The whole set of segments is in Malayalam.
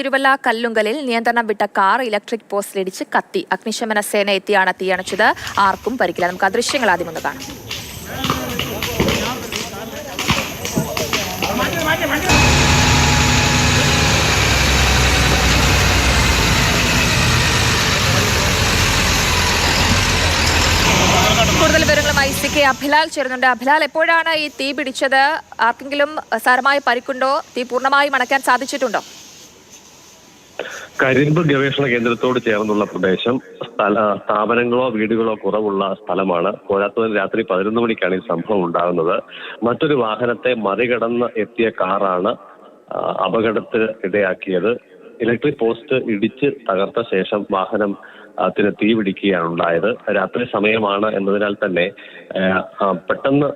തിരുവല്ല കല്ലുങ്കലിൽ നിയന്ത്രണം വിട്ട കാർ ഇലക്ട്രിക് പോസ്റ്റിലിടിച്ച് കത്തി. അഗ്നിശമന സേന എത്തിയാണ് തീയണച്ചത്. ആർക്കും പരിക്കില്ല. നമുക്ക് ആ ദൃശ്യങ്ങൾ ആദ്യം ഒന്ന് കാണാം. കൂടുതൽ വിവരങ്ങളുമായി സി കെ അഭിലാൽ ചേരുന്നുണ്ട്. അഭിലാൽ എപ്പോഴാണ് ഈ തീ പിടിച്ചത്? ആർക്കെങ്കിലും സാരമായ പരിക്കുണ്ടോ? തീ പൂർണമായും അണയ്ക്കാൻ സാധിച്ചിട്ടുണ്ടോ? കരിമ്പ് ഗവേഷണ കേന്ദ്രത്തോട് ചേർന്നുള്ള പ്രദേശം സ്ഥല സ്ഥാപനങ്ങളോ വീടുകളോ കുറവുള്ള സ്ഥലമാണ്. പോരാത്തതിന് രാത്രി പതിനൊന്ന് മണിക്കാണ് ഈ സംഭവം ഉണ്ടാകുന്നത്. മറ്റൊരു വാഹനത്തെ മറികടന്ന് എത്തിയ കാറാണ് അപകടത്തിന് ഇടയാക്കിയത്. ഇലക്ട്രിക് പോസ്റ്റ് ഇടിച്ച് തകർത്ത ശേഷം വാഹനം ത്തിന് തീ പിടിക്കുകയാണ് ഉണ്ടായത്. രാത്രി സമയമാണ് എന്നതിനാൽ തന്നെ പെട്ടെന്ന്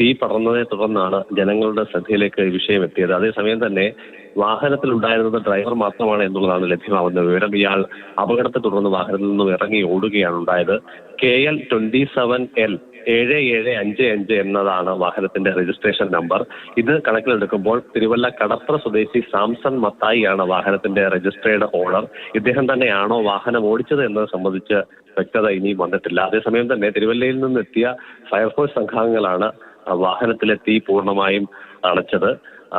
തീ പടർന്നതിനെ തുടർന്നാണ് ജനങ്ങളുടെ ശ്രദ്ധയിലേക്ക് ഈ വിഷയം എത്തിയത്. അതേസമയം തന്നെ വാഹനത്തിൽ ഉണ്ടായിരുന്നത് ഡ്രൈവർ മാത്രമാണ് എന്നുള്ളതാണ് ലഭ്യമാവുന്ന വിവരം. ഇയാൾ അപകടത്തെ തുടർന്ന് വാഹനത്തിൽ നിന്നും ഇറങ്ങി ഓടുകയാണ് ഉണ്ടായത്. K L twenty seven L ഏഴ് ഏഴ് അഞ്ച് അഞ്ച് എന്നതാണ് വാഹനത്തിന്റെ രജിസ്ട്രേഷൻ നമ്പർ. ഇത് കണക്കിലെടുക്കുമ്പോൾ തിരുവല്ല കടപ്ര സ്വദേശി സാംസൺ മത്തായിയാണ് വാഹനത്തിന്റെ രജിസ്ട്രേഡ് ഓണർ. ഇദ്ദേഹം തന്നെയാണോ വാഹനം ഓടിച്ചത് എന്നത് സംബന്ധിച്ച് വ്യക്തത ഇനിയും വന്നിട്ടില്ല. അതേസമയം തന്നെ തിരുവല്ലയിൽ നിന്നെത്തിയ ഫയർഫോഴ്സ് സംഘാംഗങ്ങളാണ് ആ വാഹനത്തിലെ തീ പൂർണമായും അണച്ചത്.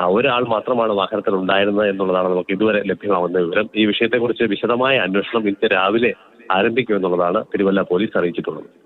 ഒരാൾ മാത്രമാണ് വാഹനത്തിൽ ഉണ്ടായിരുന്നത് എന്നുള്ളതാണ് നമുക്ക് ഇതുവരെ ലഭ്യമാവുന്ന വിവരം. ഈ വിഷയത്തെക്കുറിച്ച് വിശദമായ അന്വേഷണം ഇന്ന് രാവിലെ ആരംഭിക്കുമെന്നുള്ളതാണ് തിരുവല്ല പോലീസ് അറിയിച്ചിട്ടുള്ളത്.